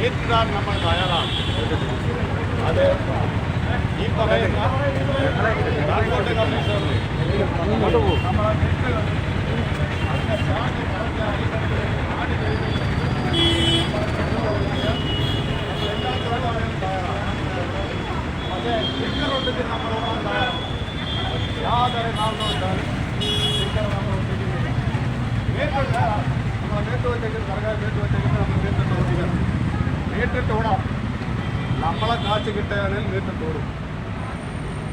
ஏற்றுதான் நம்ம வயலாம் அது இப்போ ராஜ்கோட்டை கமிஷன் ഒട്ടിക്കുന്നില്ല നേരിട്ട് നമ്മൾ നേരിട്ട് വെച്ചേക്കുന്ന സർക്കാർ നേരിട്ട് വെച്ചേക്കുന്ന ഓടിക്കണം നേരിട്ട് നമ്മളെ കാശ് കിട്ടുകയാണെങ്കിൽ നേരിട്ട് ഓടും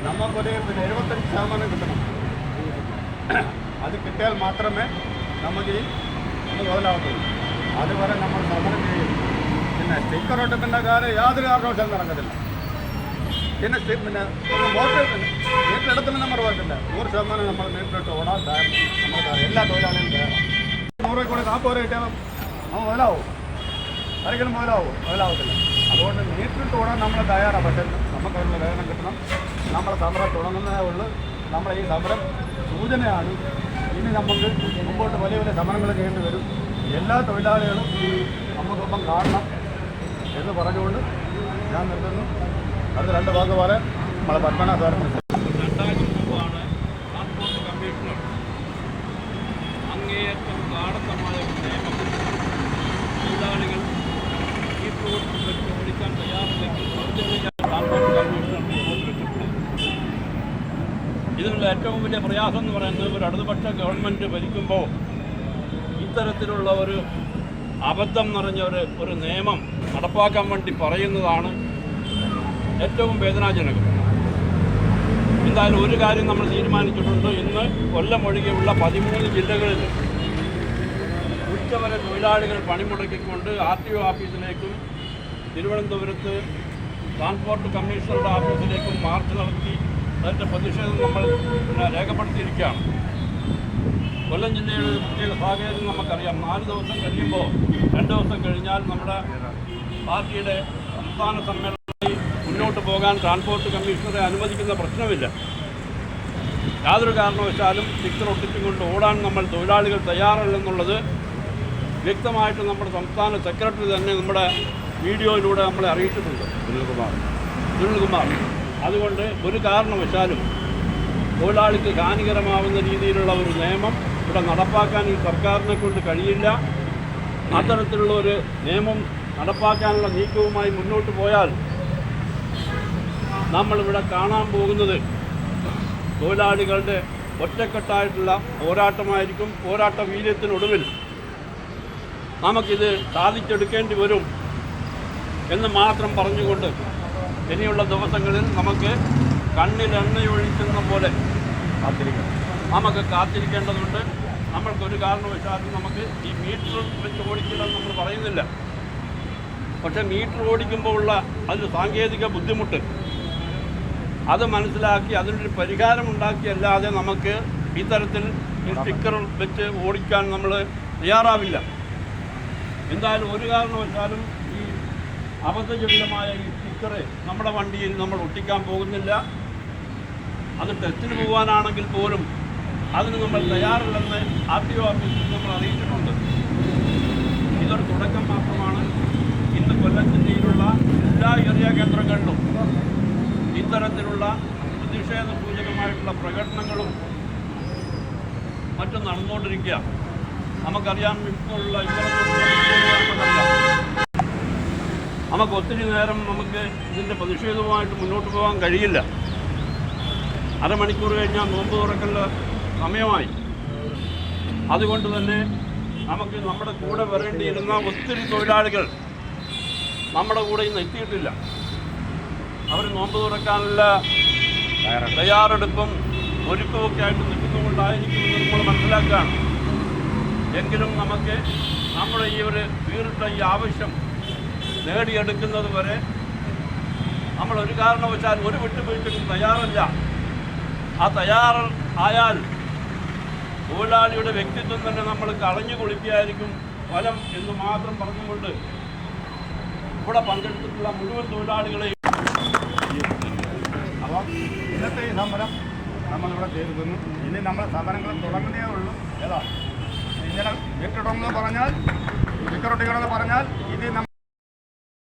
നമുക്കൊരു പിന്നെ എഴുപത്തഞ്ച് ശതമാനം കിട്ടണം അത് കിട്ടിയാൽ മാത്രമേ നമുക്ക് ഈ ഇത് മുതലാവത്തുള്ളൂ അതുവരെ നമ്മൾ സമരം ചെയ്യും പിന്നെ സ്റ്റിക്കർ ഒട്ടത്തിന്റെ കാര്യം യാതൊരു കാരണവശാലും നടക്കത്തില്ല. പിന്നെ പിന്നെ വോട്ട് നേരിട്ടെടുത്തിന് നമ്മൾ പറഞ്ഞില്ല നൂറ് ശതമാനം നമ്മൾ നേരിട്ട് ഓടാൻ നമ്മൾ. എല്ലാ തൊഴിലാളികളും തയ്യാറാണ് നൂറ് കൂടെ നാൽപ്പത് രൂപ കിട്ടിയാൽ നമ്മൾ മുതലാവും. ഒരിക്കലും മുതലാവും. മുതലാവത്തില്ല. അതുകൊണ്ട് നേരിട്ട് ഓടാൻ നമ്മൾ തയ്യാറാണ് പക്ഷേ നമുക്കതിനുള്ള വേദന കിട്ടണം. നമ്മൾ സമരം തുടങ്ങുന്നതേ ഉള്ളൂ. നമ്മളെ ഈ സമരം സൂചനയാണ്. ഇനി നമുക്ക് മുമ്പോട്ട് വലിയ വലിയ സമരങ്ങൾ ചെയ്യേണ്ടി വരും. എല്ലാ തൊഴിലാളികളും നമുക്കൊപ്പം കാണണം എന്ന് പറഞ്ഞുകൊണ്ട് ഞാൻ നിർത്തുന്നു. അത് രണ്ട് വാക്ക് പോലെ നമ്മളെ പത്മനാഭ സാറിന് അങ്ങേയറ്റം ഈ ട്രാൻസ്പോർട്ട് ഇതിനുള്ള ഏറ്റവും വലിയ പ്രയാസം എന്ന് പറയുന്നത് ഒരു ഇടതുപക്ഷ ഗവൺമെന്റ് ഭരിക്കുമ്പോൾ ഇത്തരത്തിലുള്ള ഒരു അബദ്ധം നിറഞ്ഞ ഒരു ഒരു നിയമം നടപ്പാക്കാൻ വേണ്ടി പറയുന്നതാണ് ഏറ്റവും വേദനാജനകം. എന്തായാലും ഒരു കാര്യം നമ്മൾ തീരുമാനിച്ചിട്ടുണ്ട്. ഇന്ന് കൊല്ലം ഒഴികെയുള്ള പതിമൂന്ന് ജില്ലകളിൽ ഉച്ചവരെ തൊഴിലാളികൾ പണിമുടക്കിക്കൊണ്ട് ആർ ടി ഒ ഓഫീസിലേക്കും തിരുവനന്തപുരത്ത് ട്രാൻസ്പോർട്ട് കമ്മീഷണറുടെ ഓഫീസിലേക്കും മാർച്ച് നടത്തി അതിന്റെ പ്രതിഷേധം നമ്മൾ രേഖപ്പെടുത്തിയിരിക്കുകയാണ്. കൊല്ലം ജില്ലയുടെ പ്രത്യേക സാഹചര്യം നമുക്കറിയാം. നാല് ദിവസം കഴിയുമ്പോൾ രണ്ട് ദിവസം കഴിഞ്ഞാൽ നമ്മുടെ പാർട്ടിയുടെ സംസ്ഥാന സമ്മേളനത്തിൽ മുന്നോട്ട് പോകാൻ ട്രാൻസ്പോർട്ട് കമ്മീഷണറെ അനുവദിക്കുന്ന പ്രശ്നമില്ല. യാതൊരു കാരണവശാലും സ്റ്റിക്കർ ഒട്ടിച്ചുകൊണ്ട് ഓടാൻ നമ്മൾ തൊഴിലാളികൾ തയ്യാറല്ലെന്നുള്ളത് വ്യക്തമായിട്ട് നമ്മുടെ സംസ്ഥാന സെക്രട്ടറി തന്നെ നമ്മുടെ വീഡിയോയിലൂടെ നമ്മളെ അറിയിച്ചിട്ടുണ്ട് സുനിൽകുമാർ. സുനിൽകുമാർ അതുകൊണ്ട് ഒരു കാരണവശാലും തൊഴിലാളിക്ക് ഹാനികരമാവുന്ന രീതിയിലുള്ള ഒരു നിയമം ഇവിടെ നടപ്പാക്കാൻ ഈ സർക്കാരിനെ കൊണ്ട് കഴിയില്ല. അത്തരത്തിലുള്ള ഒരു നിയമം നടപ്പാക്കാനുള്ള നീക്കവുമായി മുന്നോട്ട് പോയാൽ നമ്മളിവിടെ കാണാൻ പോകുന്നത് തൊഴിലാളികളുടെ ഒറ്റക്കെട്ടായിട്ടുള്ള പോരാട്ടമായിരിക്കും പോരാട്ട വീര്യത്തിനൊടുവിൽ നമുക്കിത് സാധിച്ചെടുക്കേണ്ടി വരും എന്ന് മാത്രം പറഞ്ഞുകൊണ്ട് ഇനിയുള്ള ദിവസങ്ങളിൽ നമുക്ക് കണ്ണിലെണ്ണയൊഴിക്കുന്ന പോലെ കാത്തിരിക്കണം നമുക്ക് കാത്തിരിക്കേണ്ടതുണ്ട്. നമ്മൾക്കൊരു കാരണവശാലും നമുക്ക് ഈ മീറ്റർ വെച്ച് ഓടിക്കണം നമ്മൾ പറയുന്നില്ല. പക്ഷേ മീറ്റർ ഓടിക്കുമ്പോൾ ഉള്ള അതിന് സാങ്കേതിക ബുദ്ധിമുട്ട് അത് മനസ്സിലാക്കി അതിനൊരു പരിഹാരം ഉണ്ടാക്കിയല്ലാതെ നമുക്ക് ഇത്തരത്തിൽ സ്റ്റിക്കർ വെച്ച് ഓടിക്കാൻ നമ്മൾ തയ്യാറാവില്ല. എന്തായാലും ഒരു കാരണവശാലും ഈ അബദ്ധജടിലമായ ഈ സ്റ്റിക്കറ് നമ്മുടെ വണ്ടിയിൽ നമ്മൾ ഒട്ടിക്കാൻ പോകുന്നില്ല. അത് ടെസ്റ്റിന് പോകാനാണെങ്കിൽ പോലും അതിന് നമ്മൾ തയ്യാറില്ലെന്ന് ആർ ടി ഒ ഓഫീസിൽ നമ്മൾ അറിയിച്ചിട്ടുണ്ട്. ഇതൊരു തുടക്കം മാത്രമാണ്. ഇന്ന് കൊല്ലം ജില്ലയിലുള്ള എല്ലാ ഏരിയ കേന്ദ്രങ്ങളിലും ഇത്തരത്തിലുള്ള പ്രതിഷേധ സൂചകമായിട്ടുള്ള പ്രകടനങ്ങളും മറ്റും നടന്നുകൊണ്ടിരിക്കുക നമുക്കറിയാം ഇപ്പോഴുള്ള നമുക്ക് ഒത്തിരി നേരം നമുക്ക് ഇതിന്റെ പ്രതിഷേധവുമായിട്ട് മുന്നോട്ട് പോകാൻ കഴിയില്ല. അരമണിക്കൂർ കഴിഞ്ഞാൽ നോമ്പ് തുറക്കൽ സമയമായി. അതുകൊണ്ട് തന്നെ നമുക്ക് നമ്മുടെ കൂടെ വരേണ്ടിയിരുന്ന ഒത്തിരി തൊഴിലാളികൾ നമ്മുടെ കൂടെ ഇന്ന് എത്തിയിട്ടില്ല. അവർ നോമ്പ് തുറക്കാനുള്ള തയ്യാറെടുപ്പും ഒരുക്കമൊക്കെ ആയിട്ട് നിൽക്കുന്നുകൊണ്ടായിരിക്കുമെന്ന് നമ്മൾ മനസ്സിലാക്കുകയാണ്. എങ്കിലും നമുക്ക് നമ്മുടെ ഈ ഒരു വീറിട്ട ഈ ആവശ്യം നേടിയെടുക്കുന്നത് വരെ നമ്മൾ ഒരു കാരണവശാൽ ഒരു വിട്ടുവീഴ്ചയ്ക്കും തയ്യാറല്ല. ആ തയ്യാറ ആയാൽ തൊഴിലാളിയുടെ വ്യക്തിത്വം തന്നെ നമ്മൾ കളഞ്ഞു കുളിക്കുകയായിരിക്കും ഫലം എന്ന് മാത്രം പറഞ്ഞുകൊണ്ട് ഇവിടെ പങ്കെടുത്തിട്ടുള്ള മുഴുവൻ തൊഴിലാളികളെയും ഇന്നത്തെ ഈ സമരം നമ്മളിവിടെ തീർക്കുന്നു ഇനി നമ്മൾ സമരങ്ങൾ തുടങ്ങുന്നേ ഉള്ളൂ. ഏതാ? ഇങ്ങനെ വീട്ടിടണമെന്ന് പറഞ്ഞാൽ വിക്കറൊട്ടിക്കണമെന്ന് പറഞ്ഞാൽ ഇത്